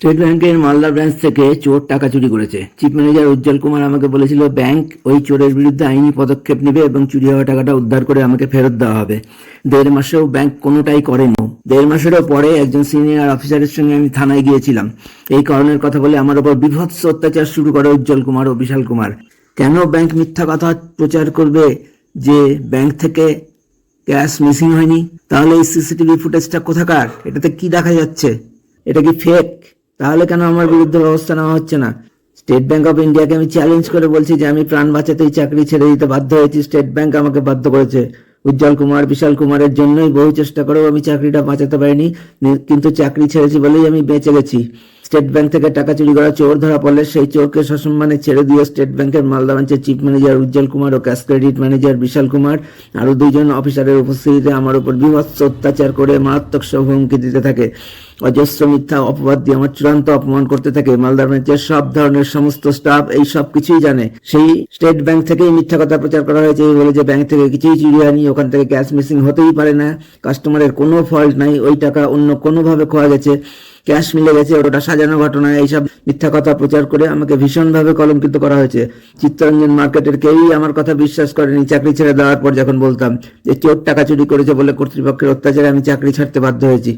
State ব্যাংকের Malda branch থেকে চোর টাকা চুরি করেছে। চিফ ম্যানেজার উজ্জ্বল কুমার আমাকে বলেছিল ব্যাংক ওই চোরের বিরুদ্ধে আইনি পদক্ষেপ নেবে এবং চুরি হওয়া টাকাটা উদ্ধার করে আমাকে ফেরত দেওয়া হবে। দেড় মাসেও ব্যাংক কোনোটাই করেনি। দেড় মাসেরও পরে একজন সিনিয়র অফিসারের সঙ্গে আমি থানায় গিয়েছিলাম। এই কারণের কথা বলে আমার ওপর বিভৎস অত্যাচার শুরু করে উজ্জ্বল কুমার ও বিশাল কুমার। কেন ব্যাংক মিথ্যা কথা প্রচার করবে যে ব্যাংক থেকে ক্যাশ মিসিং হয়নি? তাহলে এই সিসিটিভি ফুটেজটা কোথাকার? এটাতে কি দেখা যাচ্ছে? এটা কি ফেক তাহলে কেন আমার বিরুদ্ধে ব্যবস্থা নেওয়া হচ্ছে না? স্টেট ব্যাংক অফ ইন্ডিয়াকে আমি চ্যালেঞ্জ করে বলছি যে, আমি প্রাণ বাঁচাতে এই চাকরি ছেড়ে দিতে বাধ্য হয়েছি। স্টেট ব্যাংক আমাকে বাধ্য করেছে। উজ্জ্বল কুমার, বিশাল কুমারের জন্যই বহু চেষ্টা করেও আমি চাকরিটা বাঁচাতে পারিনি। কিন্তু চাকরি ছেড়েছি বলেই আমি বেঁচে গেছি। স্টেট ব্যাংক থেকে টাকা চুরি করা চোর ধরা পড়লে সেই চোরকে সসম্মানে ছেড়ে দিয়ে স্টেট ব্যাংকের মালদা ব্রাঞ্চের চিফ ম্যানেজার উজ্জ্বল কুমার ও cash credit manager Bishal Kumar আরও দুইজন অফিসারের উপস্থিতিতে আমার উপর বিভৎস অত্যাচার করে মারাত্মক সব হুমকি দিতে থাকে। অজস্র মিথ্যা অপবাদ দিয়ে আমার চূড়ান্ত অপমান করতে থাকে। মালদা ব্রাঞ্চের সব ধরনের সমস্ত স্টাফ এই সব কিছুই জানে। সেই স্টেট ব্যাংক থেকেই মিথ্যা কথা প্রচার করা হয়েছে। এই বলে যে ব্যাংক থেকে কিছুই চুরি হয়নি, ওখান থেকে ক্যাশ মিসিং হতেই পারে না। কাস্টমারের কোনো ফল্ট নাই, ওই টাকা অন্য কোনোভাবে খোয়া গেছে। ক্যাশ মিলে গেছে ওটা সাজানো ঘটনা, এইসব মিথ্যা কথা প্রচার করে আমাকে ভীষণভাবে কলঙ্কিত করা হয়েছে। চিত্তরঞ্জন মার্কেটের কেউই আমার কথা বিশ্বাস করেনি, চাকরি ছেড়ে দেওয়ার পর যখন বলতাম যে, চোর টাকা চুরি করেছে বলে কর্তৃপক্ষের অত্যাচারে আমি চাকরি ছাড়তে বাধ্য হয়েছি।